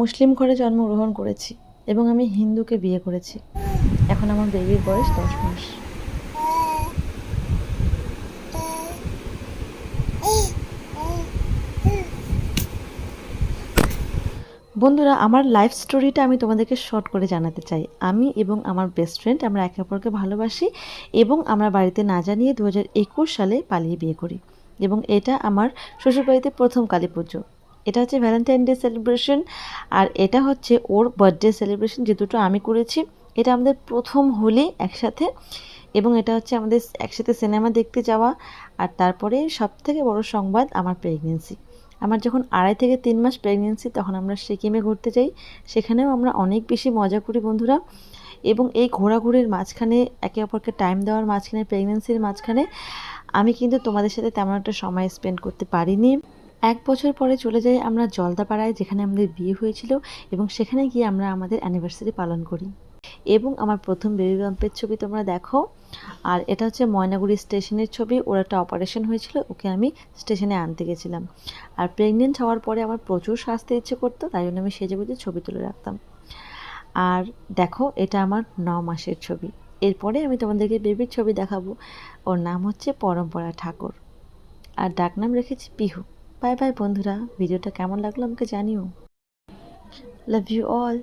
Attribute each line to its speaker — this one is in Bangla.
Speaker 1: মুসলিম ঘরে জন্মগ্রহণ করেছি এবং আমি হিন্দুকে বিয়ে করেছি। এখন আমার বেবির বয়স দশ মাস। বন্ধুরা, আমার লাইফ স্টোরিটা আমি তোমাদেরকে শর্ট করে জানাতে চাই। আমি এবং আমার বেস্ট ফ্রেন্ড আমরা একে অপরকে ভালোবাসি এবং আমরা বাড়িতে না জানিয়ে দু হাজার একুশ সালে পালিয়ে বিয়ে করি এবং এটা আমার শ্বশুরবাড়িতে প্রথম কালী পুজো। এটা হচ্ছে ভ্যালেন্টাইন ডে সেলিব্রেশন আর এটা হচ্ছে ওর বার্থডে সেলিব্রেশন যে দুটো আমি করেছি। এটা আমাদের প্রথম হোলি একসাথে, এবং এটা হচ্ছে আমাদের একসাথে সিনেমা দেখতে যাওয়া, আর তারপরে সব থেকে বড় সংবাদ, আমার প্রেগনেন্সি আমার যখন আড়াই থেকে তিন মাস প্রেগনেন্সি তখন আমরা সিকিমে ঘুরতে যাই। সেখানেও আমরা অনেক বেশি মজা করি বন্ধুরা, এবং এই ঘোরাঘুরির মাঝখানে, একে অপরকে টাইম দেওয়ার মাঝখানে প্রেগনেন্সির মাঝখানে, আমি কিন্তু তোমাদের সাথে তেমন একটা সময় স্পেন্ড করতে পারিনি। এক বছর পরে চলে যাই আমরা জলদাপাড়ায়, যেখানে আমাদের বিয়ে হয়েছিল এবং সেখানে গিয়ে আমরা আমাদের অ্যানিভার্সারি পালন করি। এবং আমার প্রথম বেবি বাম্পের ছবি তোমরা দেখো। আর এটা হচ্ছে ময়নাগুড়ি স্টেশনের ছবি। ওর একটা অপারেশন হয়েছিল, ওকে আমি স্টেশনে আনতে গেছিলাম। আর প্রেগনেন্ট হওয়ার পরে আমার প্রচুর সাজতে ইচ্ছে করতো, তাই জন্য আমি সেজে বুঝে ছবি তুলে রাখতাম। আর দেখো, এটা আমার ন মাসের ছবি। এরপরে আমি তোমাদেরকে বেবির ছবি দেখাবো। ওর নাম হচ্ছে পরম্পরা ঠাকুর। আর ডাকনাম রেখেছি পিহু। বাই বাই বন্ধুরা ভিডিওটা কেমন লাগল আমাকে জানিও। Love you all